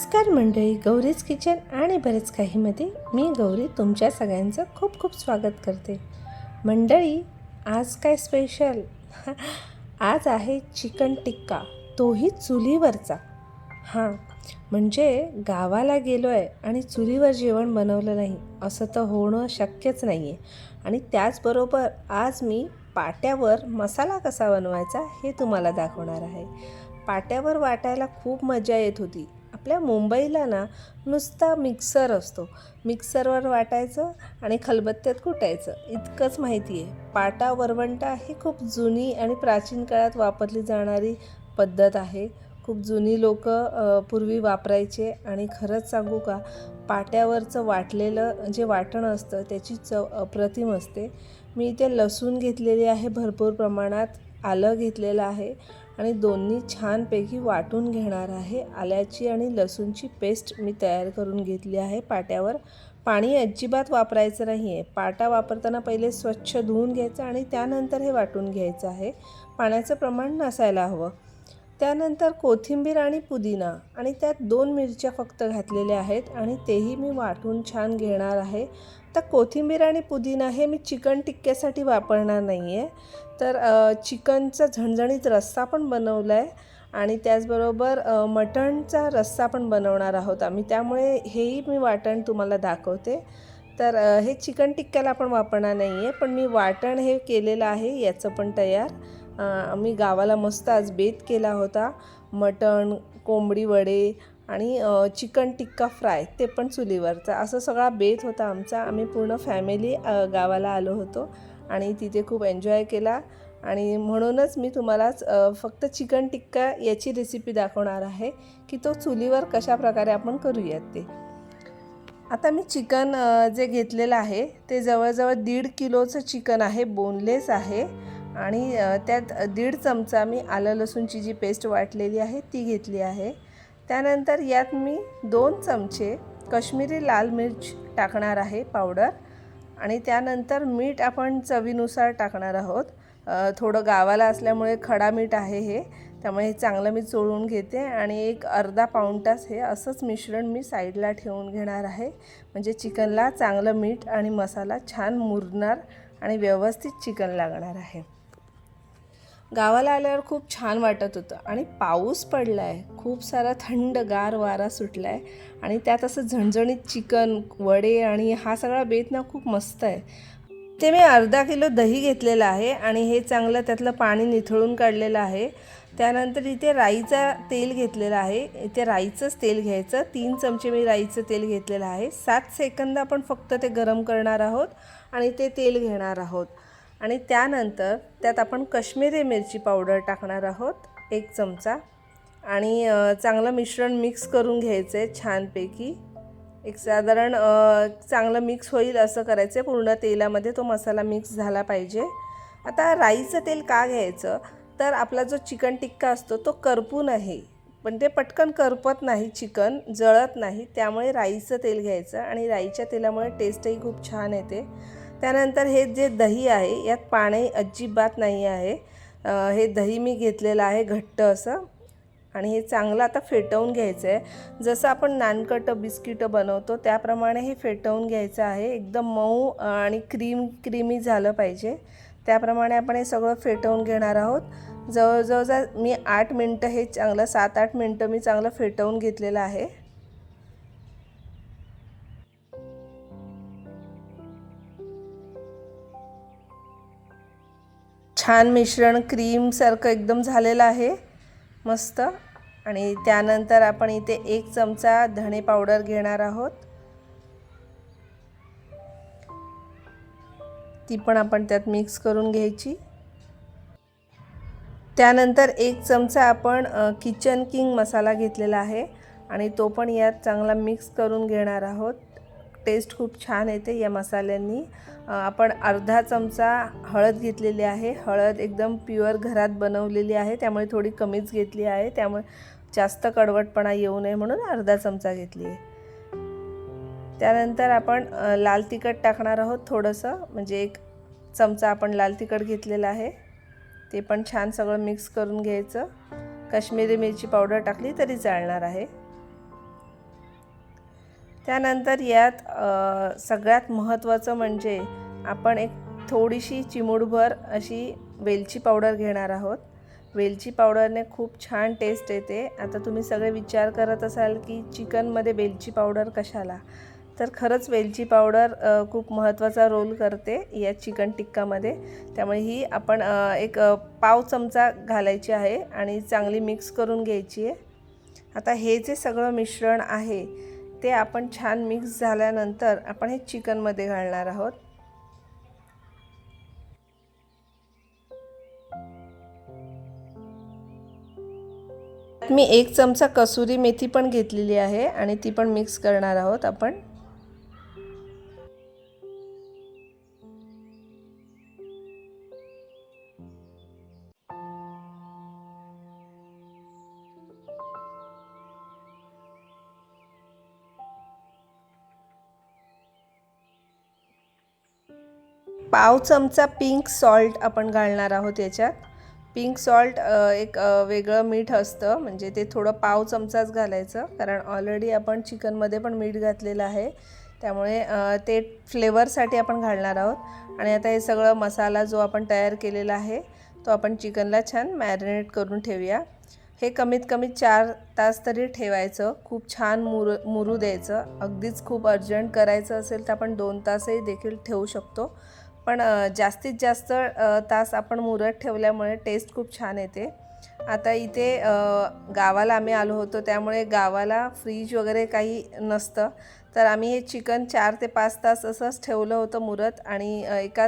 नमस्कार मंडळी गौरीज किचन आणि बरेच काहीमध्ये मी गौरी तुमच्या सगळ्यांचं खूप खूप स्वागत करते. मंडळी आज काय स्पेशल आज आहे चिकन टिक्का तोही चुलीवरचा. हां म्हणजे गावाला गेलो आहे आणि चुलीवर जेवण बनवलं नाही असं तर होणं शक्यच नाही आहे आणि त्याचबरोबर आज मी पाट्यावर मसाला कसा बनवायचा हे तुम्हाला दाखवणार आहे. पाट्यावर वाटायला खूप मजा येत होती. आपल्या मुंबईला ना नुसता मिक्सर असतो. मिक्सरवर वाटायचं आणि खलबत्त्यात कुटायचं. इतकंच माहिती आहे. पाटा वरवंटा ही खूप जुनी आणि प्राचीन काळात वापरली जाणारी पद्धत आहे. खूप जुनी लोक पूर्वी वापरायचे. आणि खरंच सांगू का पाट्यावरचं वाटलेलं जे वाटण असतं त्याची चव अप्रतिम असते. मी इथे लसूण घेतलेली आहे भरपूर प्रमाणात. आलं घेतलेलं आहे. आणि दोन्ही छानपैकी वाटून घेणार आहे. आल्याची आणि लसूणची पेस्ट मी तयार करून घेतली आहे पाट्यावर. पाणी अजिबात वापरायचं नाही आहे पाटा वापरताना पहिले स्वच्छ धुवून घ्यायचं आणि त्यानंतर हे वाटून घ्यायचं आहे. पाण्याचं प्रमाण नसायला हवं. त्यानंतर कोथिंबीर आणि पुदिना आणि त्यात दोन मिरच्या फक्त घातलेल्या आहेत आणि तेही मी वाटून छान घेणार आहे. तर कोथिंबीर आणि पुदिना हे मी चिकन टिक्क्यासाठी वापरणार नाही आहे तर चिकनचा झणझणीत रस्सा पण बनवला आहे आणि त्याचबरोबर मटणचा रस्सा पण बनवणार आहोत आम्ही. त्यामुळे हेही मी वाटण तुम्हाला दाखवते. तर हे चिकन टिक्क्याला पण वापरणार नाही आहे पण मी वाटण हे केलेलं आहे याचं पण तयार. आम्ही गावाला मस्त आज बेत केला होता. मटण कोंबडी वडे आणि चिकन टिक्का फ्राय ते पण चुलीवरचा. असं सगळा बेत होता आमचा. आम्ही पूर्ण फॅमिली गावाला आलो होतो आणि तिथे खूप एन्जॉय केला. आणि म्हणूनच मी तुम्हालाच फक्त चिकन टिक्का याची रेसिपी दाखवणार आहे की तो चुलीवर कशा प्रकारे आपण करूयात ते. आता मी चिकन जे घेतलेलं आहे ते जवळजवळ दीड किलोचं चिकन आहे बोनलेस आहे. आणि त्यात दीड चमचा मी आलं लसूणची जी पेस्ट वाटलेली आहे ती घेतली आहे. त्यानंतर यात मी दोन चमचे कश्मीरी लाल मिर्च टाकणार आहे पावडर आणि त्यानंतर मीठ आपण चवीनुसार टाकणार आहोत. थोडं गावाला असल्यामुळे खडा मीठ आहे हे त्यामुळे हे चांगलं मी चोळून घेते आणि एक अर्धा पाऊण तास हे असंच मिश्रण मी साईडला ठेवून घेणार आहे. म्हणजे चिकनला चांगलं मीठ आणि मसाला छान मुरणार आणि व्यवस्थित चिकन लागणार आहे. गावाला आल्यावर खूप छान वाटत होतं. आणि पाऊस पडला आहे खूप सारा थंड गार वारा सुटला आहे आणि त्यात असं झणझणीत चिकन वडे आणि हा सगळा बेत ना खूप मस्त आहे. ते मी अर्धा किलो दही घेतलेलं आहे आणि हे चांगलं त्यातलं पाणी निथळून काढलेलं आहे. त्यानंतर इथे राईचा तेल घेतलेलं आहे. इथे राईचंच तेल घ्यायचं. तीन चमचे मी राईचं तेल घेतलेलं आहे. सात सेकंद आपण फक्त ते गरम करणार आहोत आणि ते तेल घेणार आहोत. आणि त्यानंतर त्यात आपण कश्मीरी मिरची पावडर टाकणार आहोत एक चमचा. आणि चांगलं मिश्रण मिक्स करून घ्यायचं आहे छानपैकी. एक साधारण चांगलं मिक्स होईल असं करायचं आहे पूर्ण तेलामध्ये तो मसाला मिक्स झाला पाहिजे. आता राईचं तेल का घ्यायचं? तर आपला जो चिकन टिक्का असतो तो करपून आहे. पण ते पटकन करपत नाही चिकन जळत नाही. त्यामुळे राईचं तेल घ्यायचं आणि राईच्या तेलामुळे टेस्टही खूप छान येते. त्यानंतर हे जे दही आहे यात पाणी अजिबात नाही आहे. हे दही मी घेतलेलं आहे घट्ट असं. आणि हे चांगलं आता फेटवून घ्यायचं आहे जसं आपण नानकटं बिस्किटं बनवतो त्याप्रमाणे हे फेटवून घ्यायचं आहे. एकदम मऊ आणि क्रीम क्रीमी झालं पाहिजे. त्याप्रमाणे आपण हे सगळं फेटवून घेणार आहोत. जवळजवळ मी आठ मिनटं हे चांगलं सात आठ मिनटं मी चांगलं फेटवून घेतलेलं आहे. छान मिश्रण क्रीमसारखं एकदम झालेलं आहे. मस्त. आणि त्यानंतर आपण इथे एक चमचा धणे पावडर घेणार आहोत. ती पण आपण त्यात मिक्स करून घ्यायची. त्यानंतर एक चमचा आपण किचन किंग मसाला घेतलेला आहे. आणि तो पण यात चांगला मिक्स करून घेणार आहोत. टेस्ट खूप छान येते या मसाल्यांनी. आपण अर्धा चमचा हळद घेतलेली आहे. हळद एकदम प्युअर घरात बनवलेली आहे. त्यामुळे थोडी कमीच घेतली आहे. त्यामुळे जास्त कडवटपणा येऊ नये म्हणून अर्धा चमचा घेतली आहे. त्यानंतर आपण लाल तिखट टाकणार आहोत थोडंसं. म्हणजे एक चमचा आपण लाल तिखट घेतलेलं आहे. ते पण छान सगळं मिक्स करून घ्यायचं. काश्मीरी मिरची पावडर टाकली तरी चालणार आहे. त्यानंतर यात सगळ्यात महत्त्वाचं म्हणजे आपण एक थोडीशी चिमूडभर अशी वेलची पावडर घेणार आहोत. वेलची पावडरने खूप छान टेस्ट येते. आता तुम्ही सगळे विचार करत असाल की चिकनमध्ये वेलची पावडर कशाला? तर खरंच वेलची पावडर खूप महत्त्वाचा रोल करते या चिकन टिक्कामध्ये. त्यामुळे ही आपण एक पाव चमचा घालायची आहे आणि चांगली मिक्स करून घ्यायची आहे. आता हे जे सगळं मिश्रण आहे ते आपण छान मिक्स झाल्यानंतर आपण हे चिकनमध्ये घालणार आहोत. मी एक चमचा कसुरी मेथी पण घेतलेली आहे आणि ती पण मिक्स करणार आहोत आपण. पाव चमचा पिंक सॉल्ट आपण घालणार आहोत याच्यात. पिंक सॉल्ट एक वेगळं मीठ असतं. म्हणजे ते थोडं पाव चमचाच घालायचं. कारण ऑलरेडी आपण चिकनमध्ये पण मीठ घातलेलं आहे. त्यामुळे ते फ्लेवरसाठी आपण घालणार आहोत. आणि आता हे सगळं मसाला जो आपण तयार केलेला आहे तो आपण चिकनला छान मॅरिनेट करून ठेवूया. हे कमीत कमी चार तास तरी ठेवायचं. खूप छान मुर मुरू द्यायचं. अगदीच खूप अर्जंट करायचं असेल तर आपण दोन तासही देखील ठेवू शकतो. पण जास्तीत जास्त तास आपण मुरत ठेवल्यामुळे टेस्ट खूप छान येते. आता इथे गावाला आम्ही आलो होतो त्यामुळे गावाला फ्रीज वगैरे काही नसतं. तर आम्ही हे चिकन चार ते पाच तास असंच ठेवलं होतं मुरत आणि एका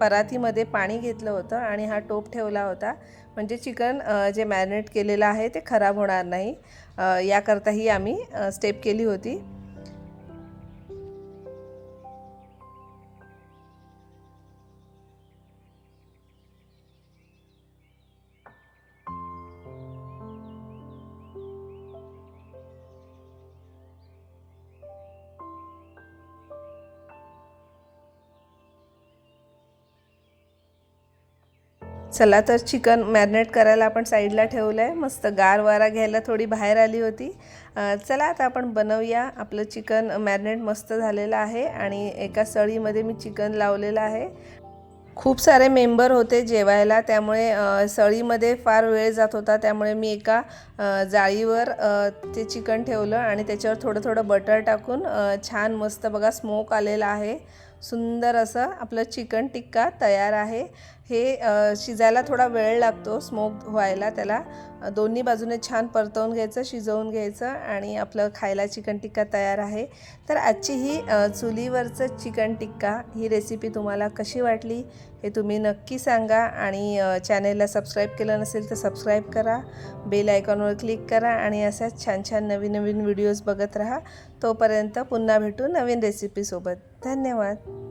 परातीमध्ये पाणी घेतलं होतं आणि हा टोप ठेवला होता. म्हणजे चिकन जे मॅरिनेट केलेलं आहे ते खराब होणार नाही. याकरताही आम्ही स्टेप केली होती. चला तर चिकन मॅरिनेट करायला आपण साईडला ठेवलं आहे मस्त गार वारा घ्यायला थोडी बाहेर आली होती. चला आता आपण बनवूया. आपलं चिकन मॅरिनेट मस्त झालेलं आहे आणि एका सळीमध्ये मी चिकन लावलेलं आहे. खूप सारे मेंबर होते जेवायला त्यामुळे सळीमध्ये फार वेळ जात होता. त्यामुळे मी एका जाळीवर ते चिकन ठेवलं आणि त्याच्यावर थोडं थोडं बटर टाकून छान मस्त बघा स्मोक आलेला आहे. सुंदर असं आपलं चिकन टिक्का तयार आहे. हे शिजायला थोडा वेळ लागतो स्मोक व्हायला. त्याला दोन्ही बाजूने छान परतवून घ्यायचं शिजवून घ्यायचं आणि आपलं खायला चिकन टिक्का तयार आहे. तर आजची ही चुलीवरचं चिकन टिक्का ही रेसिपी तुम्हाला कशी वाटली हे तुम्ही नक्की सांगा आणि चॅनेलला सबस्क्राईब केलं नसेल तर सबस्क्राईब करा बेल आयकॉनवर क्लिक करा आणि अशाच छान छान नवीन नवीन व्हिडिओज बघत राहा. तोपर्यंत पुन्हा भेटू नवीन रेसिपीसोबत धन्यवाद.